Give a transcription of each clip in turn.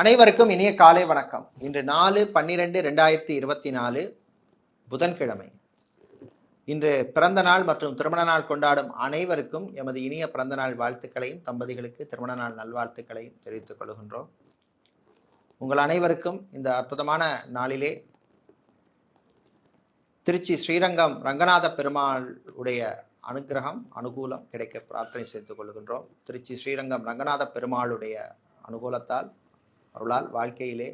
அனைவருக்கும் இனிய காலை வணக்கம். இன்று நாலு பன்னிரெண்டு ரெண்டாயிரத்தி இருபத்தி நாலு புதன்கிழமை. இன்று பிறந்த நாள் மற்றும் திருமண நாள் கொண்டாடும் அனைவருக்கும் எமது இனிய பிறந்த நாள் வாழ்த்துக்களையும் தம்பதிகளுக்கு திருமண நாள் நல்வாழ்த்துக்களையும் தெரிவித்துக் கொள்கின்றோம். உங்கள் அனைவருக்கும் இந்த அற்புதமான நாளிலே திருச்சி ஸ்ரீரங்கம் ரங்கநாத பெருமாள் உடைய அனுகிரகம் அனுகூலம் கிடைக்க பிரார்த்தனை செய்து கொள்கின்றோம். திருச்சி ஸ்ரீரங்கம் ரங்கநாத பெருமாளுடைய அனுகூலத்தால் அருளால் வாழ்க்கையிலே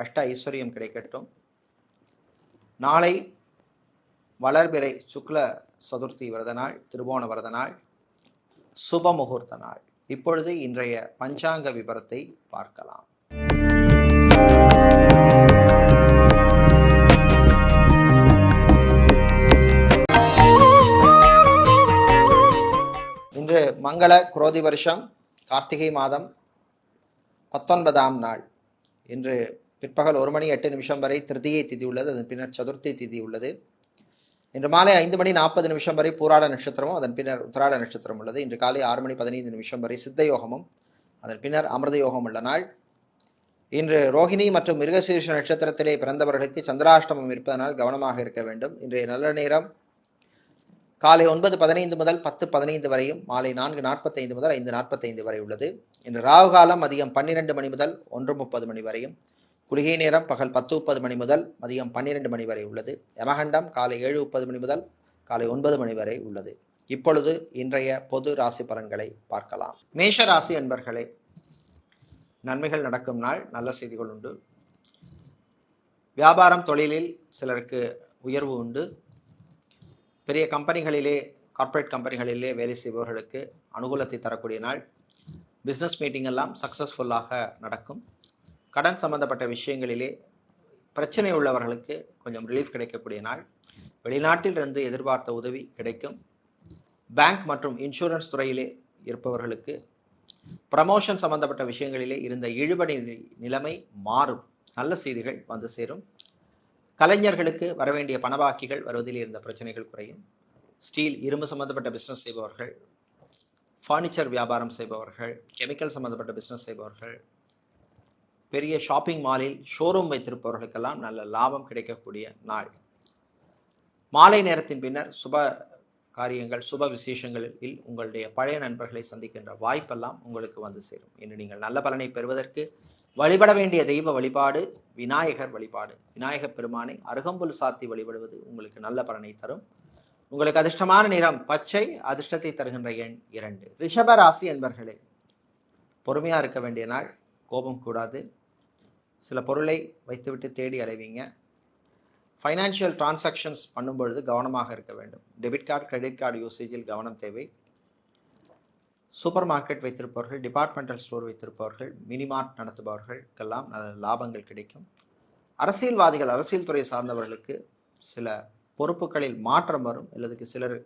அஷ்ட ஐஸ்வர்யம் கிடைக்கட்டும். நாளை வளர்பிறை சுக்ல சதுர்த்தி விரத நாள் திருவோண விரத நாள் சுப முகூர்த்த நாள். இப்பொழுது இன்றைய பஞ்சாங்க விபரத்தை பார்க்கலாம். இன்று மங்கள குரோதி வருஷம் கார்த்திகை மாதம் பத்தொன்பதாம் நாள். இன்று பிற்பகல் ஒரு மணி எட்டு நிமிஷம் வரை திருதியை திதி உள்ளது அதன் பின்னர் சதுர்த்தி திதி உள்ளது. இன்று மாலை ஐந்து மணி நாற்பது நிமிஷம் வரை பூராட நட்சத்திரமும் அதன் பின்னர் உத்தராட நட்சத்திரம் உள்ளது. இன்று காலை ஆறு மணி பதினைந்து நிமிஷம் வரை சித்த யோகமும் அதன் பின்னர் அமிர்த யோகம் உள்ள நாள். இன்று ரோகிணி மற்றும் மிருகசீர்ஷ நட்சத்திரத்திலே பிறந்தவர்களுக்கு சந்திராஷ்டமம் இருப்பதனால் கவனமாக இருக்க வேண்டும். இன்றைய நல்ல நேரம் காலை ஒன்பது பதினைந்து முதல் பத்து பதினைந்து வரையும் மாலை நான்கு நாற்பத்தைந்து முதல் ஐந்து நாற்பத்தைந்து வரை உள்ளது. இன்று ராகு காலம் மதியம் பன்னிரெண்டு மணி முதல் ஒன்று முப்பது மணி வரையும் குளிகை நேரம் பகல் பத்து முப்பது மணி முதல் மதியம் பன்னிரெண்டு மணி வரை உள்ளது. யமகண்டம் காலை ஏழு முப்பது மணி முதல் காலை ஒன்பது மணி வரை உள்ளது. இப்பொழுது இன்றைய பொது ராசி பலன்களை பார்க்கலாம். மேஷ ராசி என்பர்களே நன்மைகள் நடக்கும் நாள் நல்ல செய்திகள் உண்டு. வியாபாரம் தொழிலில் சிலருக்கு உயர்வு உண்டு. பெரிய கம்பெனிகளிலே கார்ப்பரேட் கம்பெனிகளிலே வேலை செய்பவர்களுக்கு அனுகூலத்தை தரக்கூடிய நாள். பிஸ்னஸ் மீட்டிங் எல்லாம் சக்ஸஸ்ஃபுல்லாக நடக்கும். கடன் சம்பந்தப்பட்ட விஷயங்களிலே பிரச்சனை உள்ளவர்களுக்கு கொஞ்சம் ரிலீஃப் கிடைக்கக்கூடிய நாள். வெளிநாட்டிலிருந்து எதிர்பார்த்த உதவி கிடைக்கும். பேங்க் மற்றும் இன்சூரன்ஸ் துறையிலே இருப்பவர்களுக்கு ப்ரமோஷன் சம்பந்தப்பட்ட விஷயங்களிலே இருந்த இழுபடி நிலைமை மாறும். நல்ல செய்திகள் வந்து சேரும். கலைஞர்களுக்கு வரவேண்டிய பணவாக்கிகள் வருவதில் இருந்த பிரச்சனைகள் குறையும். ஸ்டீல் இரும்பு சம்பந்தப்பட்ட பிஸ்னஸ் செய்பவர்கள் ஃபர்னிச்சர் வியாபாரம் செய்பவர்கள் கெமிக்கல் சம்பந்தப்பட்ட பிஸ்னஸ் செய்பவர்கள் பெரிய ஷாப்பிங் மாலில் ஷோரூம் வைத்திருப்பவர்களுக்கெல்லாம் நல்ல லாபம் கிடைக்கக்கூடிய நாள். மாலை நேரத்தின் பின்னர் சுப காரியங்கள் சுப விசேஷங்களில் உங்களுடைய பழைய நண்பர்களை சந்திக்கின்ற வாய்ப்பெல்லாம் உங்களுக்கு வந்து சேரும். இன்று நீங்கள் நல்ல பலனை பெறுவதற்கு வழிபட வேண்டிய தெய்வ வழிபாடு விநாயகர் வழிபாடு. விநாயகர் பெருமானை அருகம்புல் சாத்தி வழிபடுவது உங்களுக்கு நல்ல பலனை தரும். உங்களுக்கு அதிர்ஷ்டமான நிறம் பச்சை அதிர்ஷ்டத்தை தருகின்ற எண் இரண்டு. ரிஷபராசி என்பர்களே பொறுமையாக இருக்க வேண்டிய நாள் கோபம் கூடாது. சில பொருளை வைத்துவிட்டு தேடி அலைவீங்க. ஃபைனான்ஷியல் டிரான்சாக்ஷன்ஸ் பண்ணும்பொழுது கவனமாக இருக்க வேண்டும். டெபிட் கார்டு கிரெடிட் கார்டு யூசேஜில் கவனம் தேவை. சூப்பர் மார்க்கெட் வைத்திருப்பவர்கள் டிபார்ட்மெண்டல் ஸ்டோர் வைத்திருப்பவர்கள் மினிமார்ட் நடத்துபவர்களுக்கெல்லாம் நல்ல லாபங்கள் கிடைக்கும். அரசியல்வாதிகள் அரசியல் துறை சார்ந்தவர்களுக்கு சில பொறுப்புகளில் மாற்றம் வரும் அல்லதுக்கு சிலர்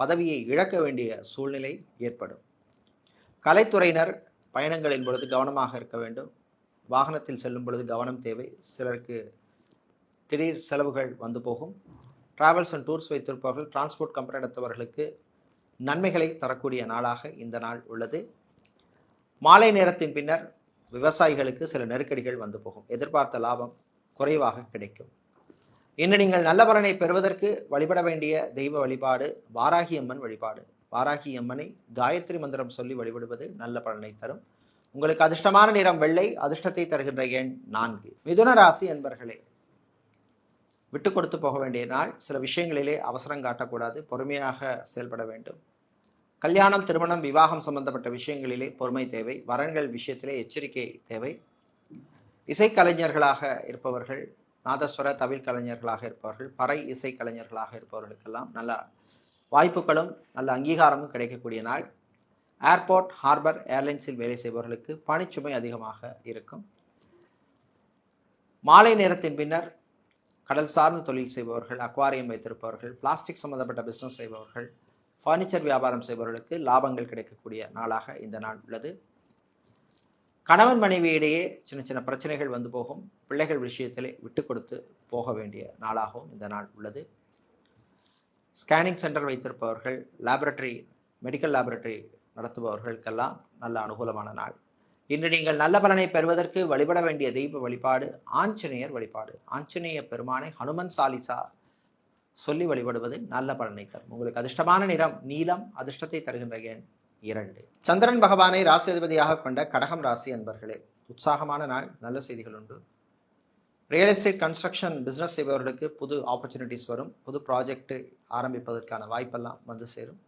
பதவியை இழக்க வேண்டிய சூழ்நிலை ஏற்படும். கலைத்துறையினர் பயணங்களின் பொழுது கவனமாக இருக்க வேண்டும். வாகனத்தில் செல்லும் பொழுது கவனம் தேவை. சிலருக்கு திடீர் செலவுகள் வந்து போகும். டிராவல்ஸ் அண்ட் டூர்ஸ் வைத்திருப்பவர்கள் டிரான்ஸ்போர்ட் கம்பெனி நடத்துபவர்களுக்கு நன்மைகளை தரக்கூடிய நாளாக இந்த நாள் உள்ளது. மாலை நேரத்தின் பின்னர் விவசாயிகளுக்கு சில நெருக்கடிகள் வந்து போகும். எதிர்பார்த்த லாபம் குறைவாக கிடைக்கும். இன்று நீங்கள் நல்ல பலனை பெறுவதற்கு வழிபட வேண்டிய தெய்வ வழிபாடு வாராகி அம்மன் வழிபாடு. வாராகி அம்மனை காயத்ரி மந்திரம் சொல்லி வழிபடுவது நல்ல பலனை தரும். உங்களுக்கு அதிர்ஷ்டமான நிறம் வெள்ளை அதிர்ஷ்டத்தை தருகின்ற எண் நான்கு. மிதுன ராசி என்பர்களே விட்டு கொடுத்து போக வேண்டிய நாள் சில விஷயங்களிலே அவசரம் காட்டக்கூடாது பொறுமையாக செயல்பட வேண்டும். கல்யாணம் திருமணம் விவாகம் சம்பந்தப்பட்ட விஷயங்களிலே பொறுமை தேவை. வரன்கள் விஷயத்திலே எச்சரிக்கை தேவை. இசைக்கலைஞர்களாக இருப்பவர்கள் நாதஸ்வர தவில் கலைஞர்களாக இருப்பவர்கள் பறை இசை கலைஞர்களாக இருப்பவர்களுக்கெல்லாம் நல்ல வாய்ப்புகளும் நல்ல அங்கீகாரமும் கிடைக்கக்கூடிய நாள். ஏர்போர்ட் ஹார்பர் ஏர்லைன்ஸில் வேலை செய்பவர்களுக்கு பணிச்சுமை அதிகமாக இருக்கும். மாலை நேரத்தின் பின்னர் கடல் சார்ந்த தொழில் செய்பவர்கள் அக்வாரியம் வைத்திருப்பவர்கள் பிளாஸ்டிக் சம்பந்தப்பட்ட பிஸ்னஸ் செய்பவர்கள் ஃபர்னிச்சர் வியாபாரம் செய்பவர்களுக்கு லாபங்கள் கிடைக்கக்கூடிய நாளாக இந்த நாள் உள்ளது. கணவன் மனைவியிடையே சின்ன சின்ன பிரச்சனைகள் வந்து போகும். பிள்ளைகள் விஷயத்திலே விட்டு கொடுத்து போக வேண்டிய நாளாகவும் இந்த நாள் உள்ளது. ஸ்கேனிங் சென்டர் வைத்திருப்பவர்கள் லேபரட்டரி மெடிக்கல் லேபரட்டரி நடத்துபவர்களுக்கெல்லாம் நல்ல அனுகூலமான நாள். இன்று நீங்கள் நல்ல பலனை பெறுவதற்கு வழிபட வேண்டிய தெய்வ வழிபாடு ஆஞ்சநேயர் வழிபாடு. ஆஞ்சநேய பெருமானை ஹனுமன் சாலிசா சொல்லி வழிபடுவது நல்ல பலனை தரும். உங்களுக்கு அதிர்ஷ்டமான நிறம் நீலம் அதிர்ஷ்டத்தை தருகின்ற எண் இரண்டு. சந்திரன் பகவானை ராசி அதிபதியாக கொண்ட கடகம் ராசி அன்பர்களே உற்சாகமான நாள் நல்ல செய்திகள் உண்டு. ரியல் எஸ்டேட் கன்ஸ்ட்ரக்ஷன் பிஸ்னஸ் செய்பவர்களுக்கு புது ஆப்பர்ச்சுனிட்டிஸ் வரும். புது ப்ராஜெக்ட் ஆரம்பிப்பதற்கான வாய்ப்பெல்லாம் வந்து சேரும்.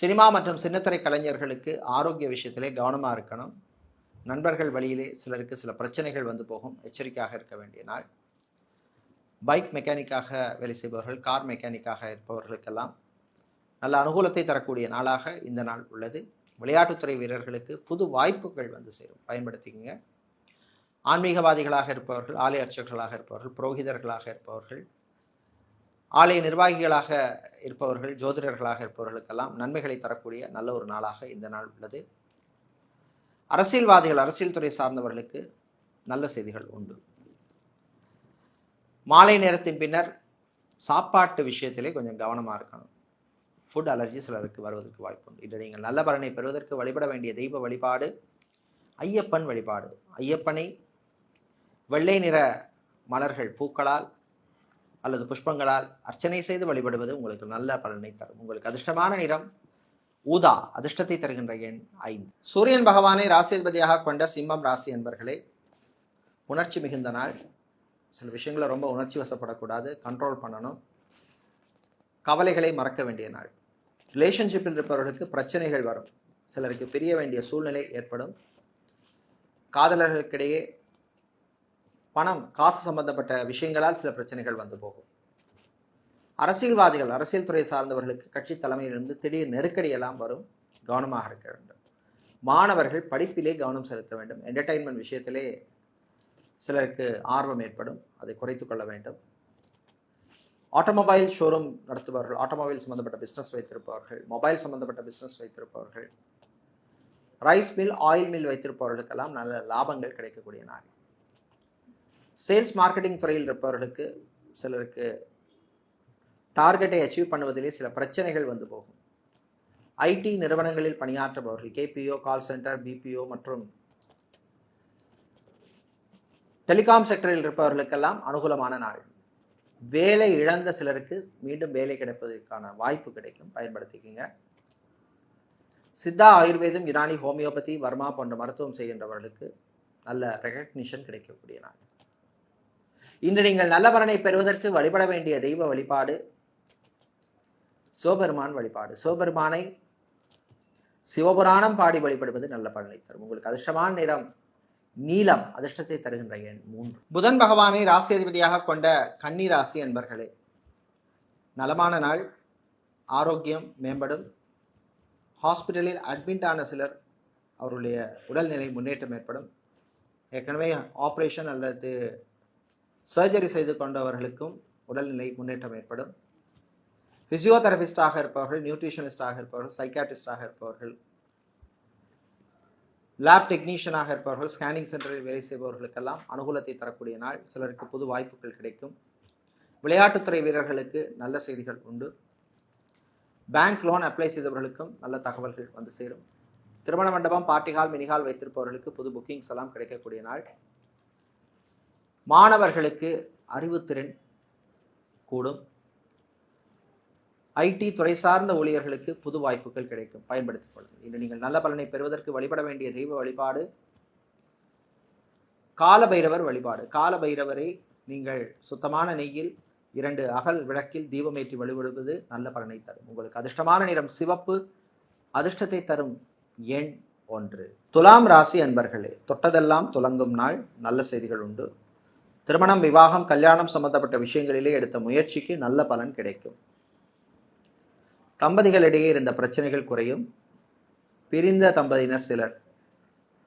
சினிமா மற்றும் சின்னத்திரை கலைஞர்களுக்கு ஆரோக்கிய விஷயத்திலே கவனமாக இருக்கணும். நண்பர்கள் வழியிலே சிலருக்கு சில பிரச்சனைகள் வந்து போகும். எச்சரிக்கையாக இருக்க வேண்டிய நாள். பைக் மெக்கானிக்காக வேலை செய்பவர்கள் கார் மெக்கானிக்காக இருப்பவர்களுக்கெல்லாம் நல்ல அனுகூலத்தை தரக்கூடிய நாளாக இந்த நாள் உள்ளது. விளையாட்டுத்துறை வீரர்களுக்கு புது வாய்ப்புகள் வந்து சேரும். பயன்படுத்திக்கங்க. ஆன்மீகவாதிகளாக இருப்பவர்கள் ஆலய அர்ச்சகர்களாக இருப்பவர்கள் புரோகிதர்களாக இருப்பவர்கள் ஆலய நிர்வாகிகளாக இருப்பவர்கள் ஜோதிடர்களாக இருப்பவர்களுக்கெல்லாம் நன்மைகளை தரக்கூடிய நல்ல ஒரு நாளாக இந்த நாள் உள்ளது. அரசியல்வாதிகள் அரசியல் துறை சார்ந்தவர்களுக்கு நல்ல செய்திகள் உண்டு. மாலை நேரத்தின் பின்னர் சாப்பாட்டு விஷயத்திலே கொஞ்சம் கவனமாக இருக்கணும். ஃபுட் அலர்ஜி சிலருக்கு வருவதற்கு வாய்ப்பு உண்டு இன்று நீங்கள் நல்ல பலனை பெறுவதற்கு வழிபட வேண்டிய தெய்வ வழிபாடு ஐயப்பன் வழிபாடு. ஐயப்பனை வெள்ளை நிற மலர்கள் பூக்களால் அல்லது புஷ்பங்களால் அர்ச்சனை செய்து வழிபடுவது உங்களுக்கு நல்ல பலனை தரும். உங்களுக்கு அதிர்ஷ்டமான நிறம் ஊதா அதிர்ஷ்டத்தை தருகின்ற எண் ஐந்து. சூரியன் பகவானை ராசிபதியாக கொண்ட சிம்மம் ராசி என்பர்களே உணர்ச்சி மிகுந்த நாள். சில விஷயங்களை ரொம்ப உணர்ச்சி வசப்படக்கூடாது கண்ட்ரோல் பண்ணணும். கவலைகளை மறக்க வேண்டிய நாள். ரிலேஷன்ஷிப்பில் இருப்பவர்களுக்கு பிரச்சனைகள் வரும். சிலருக்கு பிரிய வேண்டிய சூழ்நிலை ஏற்படும். காதலர்களுக்கிடையே பணம் காசு சம்பந்தப்பட்ட விஷயங்களால் சில பிரச்சனைகள் வந்து போகும். அரசியல்வாதிகள் அரசியல் துறை சார்ந்தவர்களுக்கு கட்சி தலைமையிலிருந்து திடீர் நெருக்கடி எல்லாம் வரும். கவனமாக இருக்க வேண்டும். மாணவர்கள் படிப்பிலே கவனம் செலுத்த வேண்டும். என்டர்டைன்மெண்ட் விஷயத்திலே சிலருக்கு ஆர்வம் ஏற்படும் அதை குறைத்து கொள்ள வேண்டும். ஆட்டோமொபைல் ஷோரூம் நடத்துபவர்கள் ஆட்டோமொபைல் சம்பந்தப்பட்ட பிஸ்னஸ் வைத்திருப்பவர்கள் மொபைல் சம்பந்தப்பட்ட பிஸ்னஸ் வைத்திருப்பவர்கள் ரைஸ் மில் ஆயில் மில் வைத்திருப்பவர்களுக்கெல்லாம் நல்ல லாபங்கள் கிடைக்கக்கூடிய நாள். சேல்ஸ் மார்க்கெட்டிங் துறையில் இருப்பவர்களுக்கு சிலருக்கு டார்கெட்டை அச்சீவ் பண்ணுவதிலே சில பிரச்சனைகள் வந்து போகும். ஐடி நிறுவனங்களில் பணியாற்றுபவர்கள் கேபிஓ கால் சென்டர் பிபிஓ மற்றும் டெலிகாம் செக்டரில் இருப்பவர்களுக்கெல்லாம் அனுகூலமான நாள். வேலை இழந்த சிலருக்கு மீண்டும் வேலை கிடைப்பதற்கான வாய்ப்பு கிடைக்கும். பயன்படுத்திக்கிங்க. சித்தா ஆயுர்வேதம் யுனானி ஹோமியோபதி வர்மா போன்ற மருத்துவம் செய்கின்றவர்களுக்கு நல்ல ரெகக்னிஷன் கிடைக்கக்கூடிய நாள். இன்று நீங்கள் நல்ல பலனை பெறுவதற்கு வழிபட வேண்டிய தெய்வ வழிபாடு சிவபெருமான் வழிபாடு. சிவபெருமானை சிவபுராணம் பாடி வழிபடுவது நல்ல பலனை தரும். உங்களுக்கு அதிர்ஷ்டமான நிறம் நீலம் அதிர்ஷ்டத்தை தருகின்ற எண் மூன்று. புதன் பகவானை ராசி அதிபதியாக கொண்ட கன்னி ராசி என்பர்களே நலமான நாள் ஆரோக்கியம் மேம்படும். ஹாஸ்பிட்டலில் அட்மிட் ஆன சிலர் அவருடைய உடல்நிலை முன்னேற்றம் ஏற்படும். ஏற்கனவே ஆப்ரேஷன் அல்லது சர்ஜரி செய்து கொண்டவர்களுக்கும் உடல்நிலை முன்னேற்றம் ஏற்படும். ஃபிசியோதெரபிஸ்டாக இருப்பவர்கள் நியூட்ரிஷனிஸ்டாக இருப்பவர்கள் சைக்காட்ரிஸ்டாக இருப்பவர்கள் லேப் டெக்னீஷியனாக இருப்பவர்கள் ஸ்கேனிங் சென்டரில் வேலை செய்பவர்களுக்கெல்லாம் அனுகூலத்தை தரக்கூடிய நாள். சிலருக்கு புது வாய்ப்புகள் கிடைக்கும். விளையாட்டுத்துறை வீரர்களுக்கு நல்ல செய்திகள் உண்டு. பேங்க் லோன் அப்ளை செய்தவர்களுக்கும் நல்ல தகவல்கள் வந்து சேரும். திருமண மண்டபம் பார்ட்டி ஹால் மினிஹால் வைத்திருப்பவர்களுக்கு புது புக்கிங்ஸ் எல்லாம் கிடைக்கக்கூடிய நாள். மாணவர்களுக்கு அறிவுத்திறன் கூடும். ஐடி துறை சார்ந்த ஊழியர்களுக்கு புது வாய்ப்புகள் கிடைக்கும். பயன்படுத்திக் கொள்ளுங்கள். இன்று நீங்கள் நல்ல பலனை பெறுவதற்கு வழிபட வேண்டிய தெய்வ வழிபாடு காலபைரவர் வழிபாடு. காலபைரவரை நீங்கள் சுத்தமான நெய்யில் இரண்டு அகல் விளக்கில் தீபமேற்றி வழிபடுவது நல்ல பலனை தரும். உங்களுக்கு அதிர்ஷ்டமான நிறம் சிவப்பு அதிர்ஷ்டத்தை தரும் எண் ஒன்று. துலாம் ராசி அன்பர்களே தொட்டதெல்லாம் துலங்கும் நாள். நல்ல செய்திகள் உண்டு. திருமணம் விவாகம் கல்யாணம் சம்பந்தப்பட்ட விஷயங்களிலே எடுத்த முயற்சிக்கு நல்ல பலன் கிடைக்கும். தம்பதிகளிடையே இருந்த பிரச்சனைகள் குறையும். பிரிந்த தம்பதியினர் சிலர்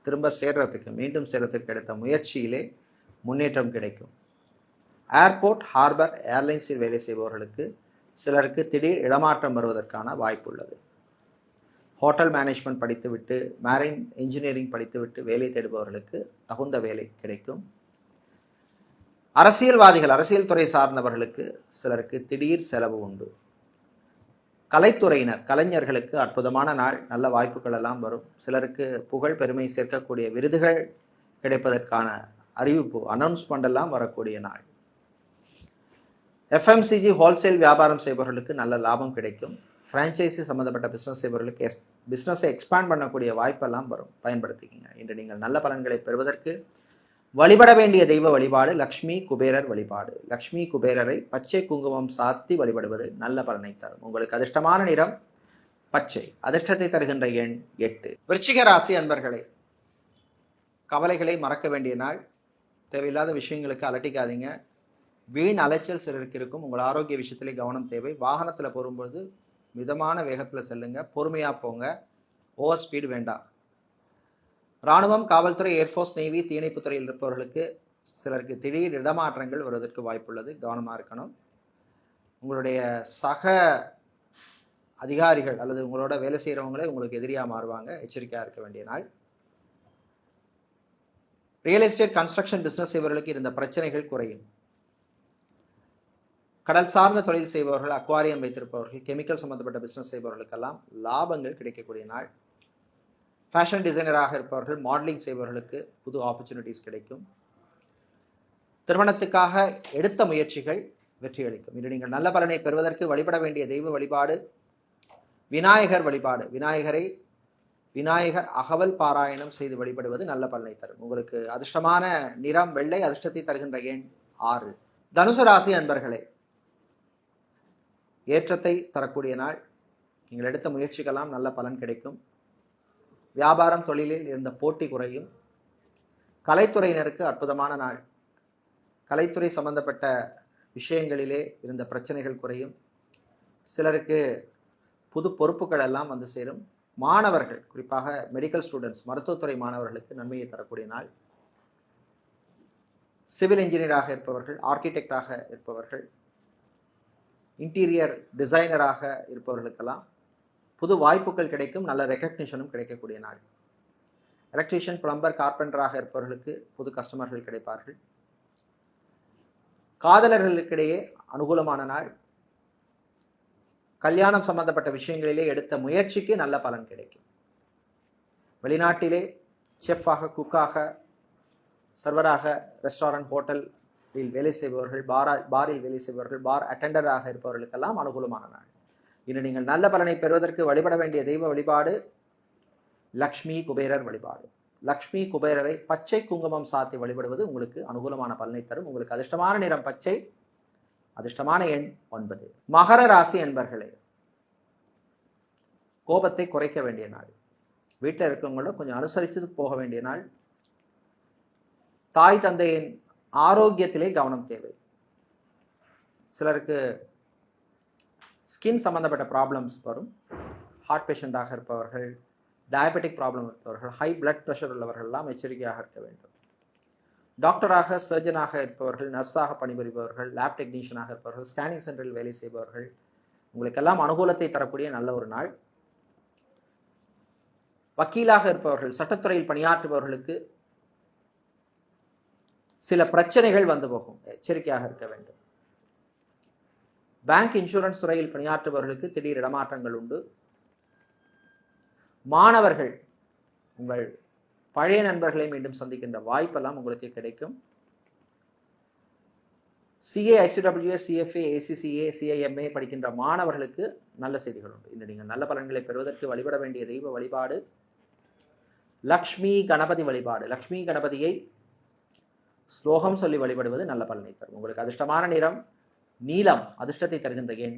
திரும்ப சேர்றதுக்கு மீண்டும் சேர்றதுக்கு எடுத்த முயற்சியிலே முன்னேற்றம் கிடைக்கும். ஏர்போர்ட் ஹார்பர் ஏர்லைன்ஸில் வேலை செய்பவர்களுக்கு சிலருக்கு திடீர் இடமாற்றம் வருவதற்கான வாய்ப்பு உள்ளது ஹோட்டல் மேனேஜ்மெண்ட் படித்துவிட்டு மேரின் இன்ஜினியரிங் படித்துவிட்டு வேலை தேடுபவர்களுக்கு தகுந்த வேலை கிடைக்கும். அரசியல்வாதிகள் அரசியல் துறை சார்ந்தவர்களுக்கு சிலருக்கு திடீர் செலவு உண்டு. கலைத்துறையினர் கலைஞர்களுக்கு அற்புதமான நாள் நல்ல வாய்ப்புகள் எல்லாம் வரும். சிலருக்கு புகழ் பெருமை சேர்க்கக்கூடிய விருதுகள் கிடைப்பதற்கான அறிவிப்பு அனௌன்ஸ்மெண்ட் எல்லாம் வரக்கூடிய நாள். எஃப்எம்சிஜி ஹோல்சேல் வியாபாரம் செய்பவர்களுக்கு நல்ல லாபம் கிடைக்கும். ஃப்ரான்ச்சைசி சம்மந்தப்பட்ட பிஸ்னஸ் செய்பவர்களுக்கு எஸ் பிஸ்னஸை எக்ஸ்பேண்ட் பண்ணக்கூடிய வாய்ப்பெல்லாம் வரும். பயன்படுத்திக்கிங்க. இன்று நீங்கள் நல்ல பலன்களை பெறுவதற்கு வழிபட வேண்டிய தெய்வ வழிபாடு லக்ஷ்மி குபேரர் வழிபாடு. லக்ஷ்மி குபேரரை பச்சை குங்குமம் சாத்தி வழிபடுவது நல்ல பலனை தரும். உங்களுக்கு அதிர்ஷ்டமான நிறம் பச்சை. அதிர்ஷ்டத்தை தருகின்ற எண் எட்டு. விருச்சிக ராசி அன்பர்களே கவலைகளை மறக்க வேண்டிய நாள். தேவையில்லாத விஷயங்களுக்கு அலட்டிக்காதீங்க. வீண் அலைச்சல் சிலருக்கு இருக்கும். உங்கள் ஆரோக்கிய விஷயத்திலே கவனம் தேவை. வாகனத்தில் போகும்போது மிதமான வேகத்தில் செல்லுங்க. பொறுமையாக போங்க. ஓவர் ஸ்பீடு வேண்டாம். ராணுவம் காவல்துறை ஏர்ஃபோர்ஸ் நேவி தீயணைப்புத் துறையில் இருப்பவர்களுக்கு சிலருக்கு திடீர் இடமாற்றங்கள் வருவதற்கு வாய்ப்புள்ளது. கவனமாக இருக்கணும். உங்களுடைய சக அதிகாரிகள் அல்லது உங்களோட வேலை செய்கிறவங்களே உங்களுக்கு எதிரியாக மாறுவாங்க. எச்சரிக்கையாக இருக்க வேண்டிய நாள். ரியல் எஸ்டேட் கன்ஸ்ட்ரக்ஷன் பிஸ்னஸ் செய்பவர்களுக்கு இருந்த பிரச்சனைகள் குறையும். கடல் சார்ந்த தொழில் செய்பவர்கள் அக்வாரியம் வைத்திருப்பவர்கள் கெமிக்கல் சம்பந்தப்பட்ட பிஸ்னஸ் செய்பவர்களுக்கெல்லாம் லாபங்கள் கிடைக்கக்கூடிய நாள். ஃபேஷன் டிசைனராக இருப்பவர்கள் மாடலிங் செய்பவர்களுக்கு புது ஆப்பர்ச்சுனிட்டிஸ் கிடைக்கும். திருமணத்துக்காக எடுத்த முயற்சிகள் வெற்றியளிக்கும் இன்று நீங்கள் நல்ல பலனை பெறுவதற்கு வழிபட வேண்டிய தெய்வ வழிபாடு விநாயகர் வழிபாடு. விநாயகரை விநாயகர் அகவல் பாராயணம் செய்து வழிபடுவது நல்ல பலனை தரும். உங்களுக்கு அதிர்ஷ்டமான நிறம் வெள்ளை அதிர்ஷ்டத்தை தருகின்ற எண் ஆறு. தனுசு ராசி அன்பர்களே ஏற்றத்தை தரக்கூடிய நாள். நீங்கள் எடுத்த முயற்சிக்கெல்லாம் நல்ல பலன் கிடைக்கும். வியாபாரம் தொழிலில் இருந்த போட்டி குறையும். கலைத்துறையினருக்கு அற்புதமான நாள். கலைத்துறை சம்பந்தப்பட்ட விஷயங்களிலே இருந்த பிரச்சனைகள் குறையும். சிலருக்கு புது பொறுப்புகள் எல்லாம் வந்து சேரும். மாணவர்கள் குறிப்பாக மெடிக்கல் ஸ்டூடெண்ட்ஸ் மருத்துவத்துறை மாணவர்களுக்கு நன்மையை தரக்கூடிய நாள். சிவில் இன்ஜினியராக இருப்பவர்கள் ஆர்கிடெக்டாக இருப்பவர்கள் இன்டீரியர் டிசைனராக இருப்பவர்களுக்கெல்லாம் புது வாய்ப்புகள் கிடைக்கும் நல்ல ரெக்கக்னிஷனும் கிடைக்கக்கூடிய நாள். எலக்ட்ரீஷியன் பிளம்பர் கார்பெண்டராக இருப்பவர்களுக்கு புது கஸ்டமர்கள் கிடைப்பார்கள். காதலர்களுக்கிடையே அனுகூலமான நாள். கல்யாணம் சம்பந்தப்பட்ட விஷயங்களிலே எடுத்த முயற்சிக்கு நல்ல பலன் கிடைக்கும். வெளிநாட்டிலே செஃப்பாக குக்காக சர்வராக ரெஸ்டாரண்ட் ஹோட்டலில் வேலை செய்பவர்கள் பாரா பாரில் வேலை செய்பவர்கள் பார் அட்டெண்டராக இருப்பவர்களுக்கெல்லாம் அனுகூலமான நாள். இன்று நீங்கள் நல்ல பலனை பெறுவதற்கு வழிபட வேண்டிய தெய்வ வழிபாடு லக்ஷ்மி குபேரர் வழிபாடு. லக்ஷ்மி குபேரரை பச்சை குங்குமம் சாத்தி வழிபடுவது உங்களுக்கு அனுகூலமான பலனை தரும். உங்களுக்கு அதிர்ஷ்டமான நிறம் பச்சை அதிர்ஷ்டமான எண் ஒன்பது. மகர ராசி என்பர்களே கோபத்தை குறைக்க வேண்டிய நாள். வீட்டில் இருக்கிறவங்களோட கொஞ்சம் அனுசரித்து போக வேண்டிய நாள். தாய் தந்தையின் ஆரோக்கியத்திலே கவனம் தேவை. சிலருக்கு ஸ்கின் சம்மந்தப்பட்ட ப்ராப்ளம்ஸ் வரும். ஹார்ட் பேஷண்ட்டாக இருப்பவர்கள் டயபெட்டிக் ப்ராப்ளம் இருப்பவர்கள் ஹை பிளட் ப்ரெஷர் உள்ளவர்கள்லாம் எச்சரிக்கையாக இருக்க வேண்டும். டாக்டராக சர்ஜனாக இருப்பவர்கள் நர்ஸாக பணிபுரிபவர்கள் லேப் டெக்னீஷியனாக இருப்பவர்கள் ஸ்கேனிங் சென்டரில் வேலை செய்பவர்கள் உங்களுக்கெல்லாம் அனுகூலத்தை தரக்கூடிய நல்ல ஒரு நாள். வக்கீலாக இருப்பவர்கள் சட்டத்துறையில் பணியாற்றுபவர்களுக்கு சில பிரச்சனைகள் வந்து போகும். எச்சரிக்கையாக இருக்க வேண்டும். பேங்க் இன்சூரன்ஸ் துறையில் பணியாற்றுபவர்களுக்கு திடீர் இடமாற்றங்கள் உண்டு. மாணவர்கள் உங்கள் பழைய நண்பர்களை மீண்டும் சந்திக்கின்ற வாய்ப்பெல்லாம் உங்களுக்கு கிடைக்கும். CA ICWS CFA ACCA CIMA படிக்கின்ற மாணவர்களுக்கு நல்ல செய்திகள் உண்டு. இன்று நீங்கள் நல்ல பலன்களை பெறுவதற்கு வழிபட வேண்டிய தெய்வ வழிபாடு லக்ஷ்மி கணபதி வழிபாடு. லக்ஷ்மி கணபதியை ஸ்லோகம் சொல்லி வழிபடுவது நல்ல பலனை தரும். உங்களுக்கு அதிர்ஷ்டமான நிறம் நீலம் அதிர்ஷ்டத்தை தருகின்ற எண்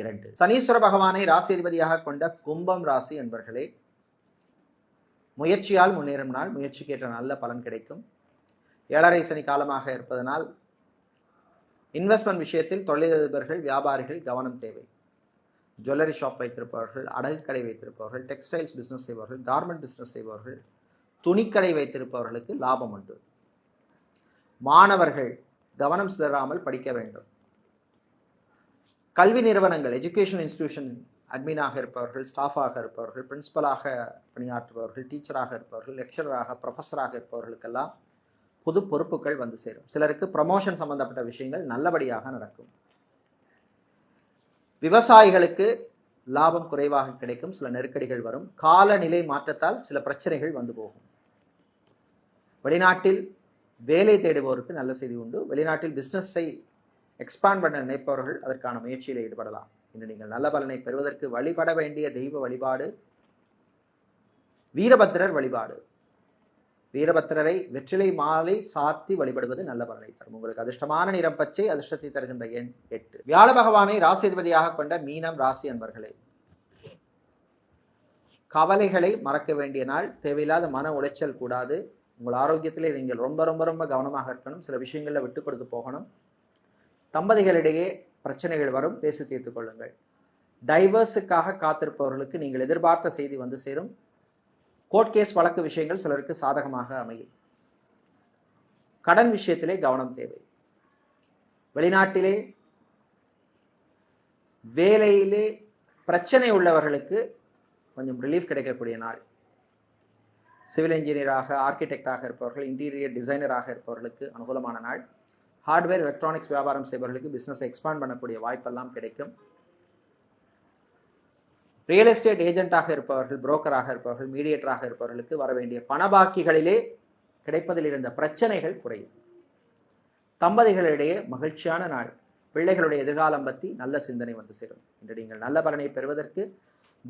இரண்டு. சனீஸ்வர பகவானை ராசி அதிபதியாக கொண்ட கும்பம் ராசி என்பர்களே முயற்சியால் முன்னேறும் நாள் முயற்சிக்கேற்ற நல்ல பலன் கிடைக்கும். ஏழரை சனி காலமாக இருப்பதனால் இன்வெஸ்ட்மெண்ட் விஷயத்தில் தொழிலதிபர்கள் வியாபாரிகள் கவனம் தேவை. ஜுவல்லரி ஷாப் வைத்திருப்பவர்கள் அடகு கடை வைத்திருப்பவர்கள் டெக்ஸ்டைல்ஸ் பிஸ்னஸ் செய்பவர்கள் கார்மெண்ட் பிஸ்னஸ் செய்பவர்கள் துணிக்கடை வைத்திருப்பவர்களுக்கு லாபம் உண்டு. மாணவர்கள் கவனம் சிதறாமல் படிக்க வேண்டும். கல்வி நிறுவனங்கள் எஜுகேஷன் இன்ஸ்டிடியூஷன் அட்மினாக இருப்பவர்கள் ஸ்டாஃபாக இருப்பவர்கள் பிரின்ஸிபலாக பணியாற்றுபவர்கள் டீச்சராக இருப்பவர்கள் லெக்சரராக ப்ரொஃபஸராக இருப்பவர்களுக்கெல்லாம் புது பொறுப்புகள் வந்து சேரும். சிலருக்கு ப்ரமோஷன் சம்பந்தப்பட்ட விஷயங்கள் நல்லபடியாக நடக்கும். விவசாயிகளுக்கு லாபம் குறைவாக கிடைக்கும் சில நெருக்கடிகள் வரும். காலநிலை மாற்றத்தால் சில பிரச்சனைகள் வந்து போகும். வெளிநாட்டில் வேலை தேடுபவருக்கு நல்ல செய்தி உண்டு. வெளிநாட்டில் பிஸ்னஸை எக்ஸ்பாண்ட் பண்ண நினைப்பவர்கள் அதற்கான முயற்சியில் ஈடுபடலாம். இன்று நீங்கள் நல்ல பலனை பெறுவதற்கு வழிபட வேண்டிய தெய்வ வழிபாடு வீரபத்திரர் வழிபாடு. வீரபத்திரரை வெற்றிலை மாலை சாத்தி வழிபடுவது நல்ல பலனை தரும். உங்களுக்கு அதிர்ஷ்டமான நிறம் பச்சை அதிர்ஷ்டத்தை தருகின்ற எண் எட்டு. வியாழ பகவானை ராசிதிபதியாக கொண்ட மீனம் ராசி அன்பர்களே கவலைகளை மறக்க வேண்டிய நாள் தேவையில்லாத மன உளைச்சல் கூடாது. உங்கள் ஆரோக்கியத்திலே நீங்கள் ரொம்ப ரொம்ப ரொம்ப கவனமாக இருக்கணும். சில விஷயங்களில் விட்டு கொடுத்து போகணும். தம்பதிகளிடையே பிரச்சனைகள் வரும். பேசி தீர்த்து கொள்ளுங்கள். டைவர்ஸுக்காக காத்திருப்பவர்களுக்கு நீங்கள் எதிர்பார்த்த செய்தி வந்து சேரும். கோர்ட் கேஸ் வழக்கு விஷயங்கள் சிலருக்கு சாதகமாக அமையும். கடன் விஷயத்திலே கவனம் தேவை. வெளிநாட்டிலே வேலையிலே பிரச்சனை உள்ளவர்களுக்கு கொஞ்சம் ரிலீஃப் கிடைக்கக்கூடிய நாள். சிவில் இன்ஜினியராக ஆர்கிடெக்டாக இருப்பவர்கள் இன்டீரியர் டிசைனராக இருப்பவர்களுக்கு அனுகூலமான நாள். ஹார்ட்வேர் எலக்ட்ரானிக்ஸ் வியாபாரம் செய்பவர்களுக்கு பிஸ்னஸ் எக்ஸ்பாண்ட் பண்ணக்கூடிய வாய்ப்பெல்லாம் கிடைக்கும். ரியல் எஸ்டேட் ஏஜென்ட்டாக இருப்பவர்கள் புரோக்கராக இருப்பவர்கள் மீடியேட்டராக இருப்பவர்களுக்கு வர வேண்டிய பணபாக்கிகளிலே கிடைப்பதில் இருந்த பிரச்சனைகள் குறையும். தம்பதிகளிடையே மகிழ்ச்சியான நாள் பிள்ளைகளுடைய எதிர்காலம் பற்றி நல்ல சிந்தனை வந்து சேரும். இன்று நீங்கள் நல்ல பலனை பெறுவதற்கு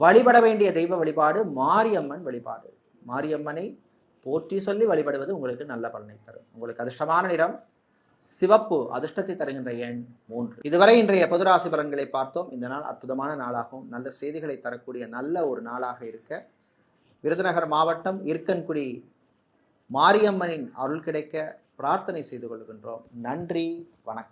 வழிபட வேண்டிய தெய்வ வழிபாடு மாரியம்மன் வழிபாடு. மாரியம்மனை போற்றி சொல்லி வழிபடுவது உங்களுக்கு நல்ல பலனை தரும். உங்களுக்கு அதிர்ஷ்டமான நிறம் சிவப்பு அதிர்ஷ்டத்தை தருகின்ற எண் மூன்று. இதுவரை இன்றைய பொதுராசி பலன்களை பார்த்தோம். இந்த நாள் அற்புதமான நாளாகவும் நல்ல செய்திகளை தரக்கூடிய நல்ல ஒரு நாளாக இருக்க விருதுநகர் மாவட்டம் இருக்கன்குடி மாரியம்மனின் அருள் கிடைக்க பிரார்த்தனை செய்து கொள்கின்றோம். நன்றி வணக்கம்.